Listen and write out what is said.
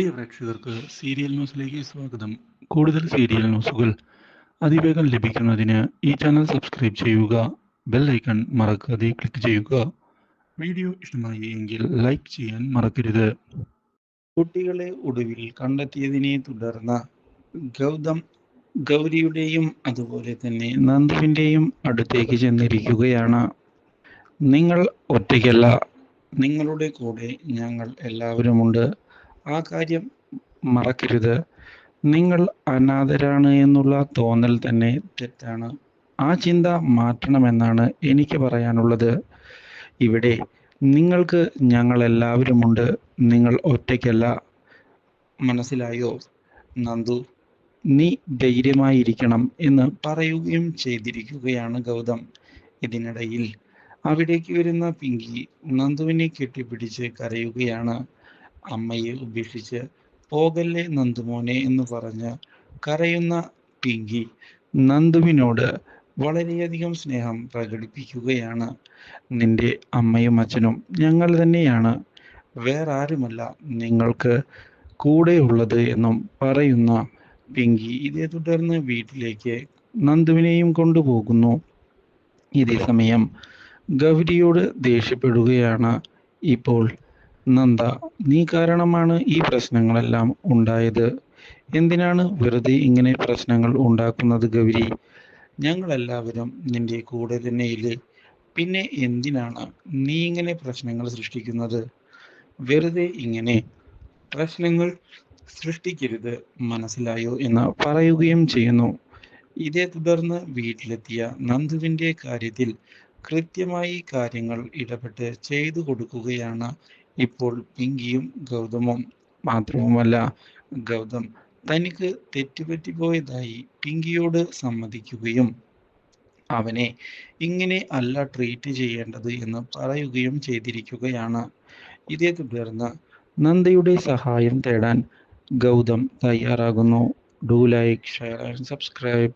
പ്രിയ പ്രേക്ഷകർക്ക് സീരിയൽ ന്യൂസിലേക്ക് സ്വാഗതം. കൂടുതൽ സീരിയൽ ന്യൂസുകൾ അതിവേഗം ലഭിക്കുന്നതിന് ഈ ചാനൽ സബ്സ്ക്രൈബ് ചെയ്യുക ബെൽ ഐക്കൺ മറക്കാതെ ക്ലിക്ക് ചെയ്യുക. വീഡിയോ ഇഷ്ടമായി എങ്കിൽ ലൈക്ക് ചെയ്യാൻ മറക്കരുത്. കുട്ടികളെ ഒടുവിൽ കണ്ടെത്തിയതിനെ തുടർന്ന് ഗൗതം ഗൗരിയുടെയും അതുപോലെ തന്നെ നന്ദുവിന്റെയും അടുത്തേക്ക് ചെന്നിരിക്കുകയാണ്. നിങ്ങൾ ഒറ്റയ്ക്കല്ല നിങ്ങളുടെ കൂടെ ഞങ്ങൾ എല്ലാവരുമുണ്ട്. ആ കാര്യം മറക്കരുത്. നിങ്ങൾ അനാഥരാണ് എന്നുള്ള തോന്നൽ തന്നെ തെറ്റാണ്. ആ ചിന്ത മാറ്റണമെന്നാണ് എനിക്ക് പറയാനുള്ളത്. ഇവിടെ നിങ്ങൾക്ക് ഞങ്ങൾ എല്ലാവരുമുണ്ട് നിങ്ങൾ ഒറ്റയ്ക്കല്ല. മനസ്സിലായോ? നന്ദു നീ ധൈര്യമായിരിക്കണം എന്ന് പറയുകയും ചെയ്തിരിക്കുകയാണ് ഗൗതം. ഇതിനിടയിൽ അവിടേക്ക് വരുന്ന പിങ്കി നന്ദുവിനെ കെട്ടിപ്പിടിച്ച് കരയുകയാണ്. അമ്മയെ ഉപേക്ഷിച്ച് പോകല്ലേ നന്ദുമോനെ എന്ന് പറഞ്ഞ് കരയുന്ന പിങ്കി നന്ദുവിനോട് വളരെയധികം സ്നേഹം പ്രകടിപ്പിക്കുകയാണ്. നിന്റെ അമ്മയും അച്ഛനും ഞങ്ങൾ തന്നെയാണ്. വേറെ ആരുമല്ല നിങ്ങൾക്ക് കൂടെയുള്ളത് എന്നും പറയുന്ന പിങ്കി ഇതേ തുടർന്ന് വീട്ടിലേക്ക് നന്ദുവിനെയും കൊണ്ടുപോകുന്നു. ഇതേ സമയം ഗൗരിയോട് ദേഷ്യപ്പെടുകയാണ്. ഇപ്പോൾ നന്ദ നീ കാരണമാണ് ഈ പ്രശ്നങ്ങളെല്ലാം ഉണ്ടായത്. എന്തിനാണ് വെറുതെ ഇങ്ങനെ പ്രശ്നങ്ങൾ ഉണ്ടാക്കുന്നത് ഗൗരി? ഞങ്ങളെല്ലാവരും നിന്റെ കൂടെ തന്നെയില്ലേ? പിന്നെ എന്തിനാണ് നീ ഇങ്ങനെ പ്രശ്നങ്ങൾ സൃഷ്ടിക്കുന്നത്? വെറുതെ ഇങ്ങനെ പ്രശ്നങ്ങൾ സൃഷ്ടിക്കരുത് മനസ്സിലായോ എന്ന് പറയുകയും ചെയ്യുന്നു. ഇതേ തുടർന്ന് വീട്ടിലെത്തിയ നന്ദുവിന്റെ കാര്യത്തിൽ കൃത്യമായി കാര്യങ്ങൾ ഇടപെട്ട് ചെയ്തു കൊടുക്കുകയാണ് ഇപ്പോൾ പിങ്കിയും ഗൗതമും മാത്രവുമല്ല ഗൗതം തനിക്ക് തെറ്റുപറ്റിപ്പോയതായി പിങ്കിയോട് സമ്മതിക്കുകയും അവനെ ഇങ്ങനെ അല്ല ട്രീറ്റ് ചെയ്യേണ്ടത് എന്ന് പറയുകയും ചെയ്തിരിക്കുകയാണ്. ഇതേ തുടർന്ന് നന്ദയുടെ സഹായം തേടാൻ Gautam തയ്യാറാകുന്നു. Do like share and subscribe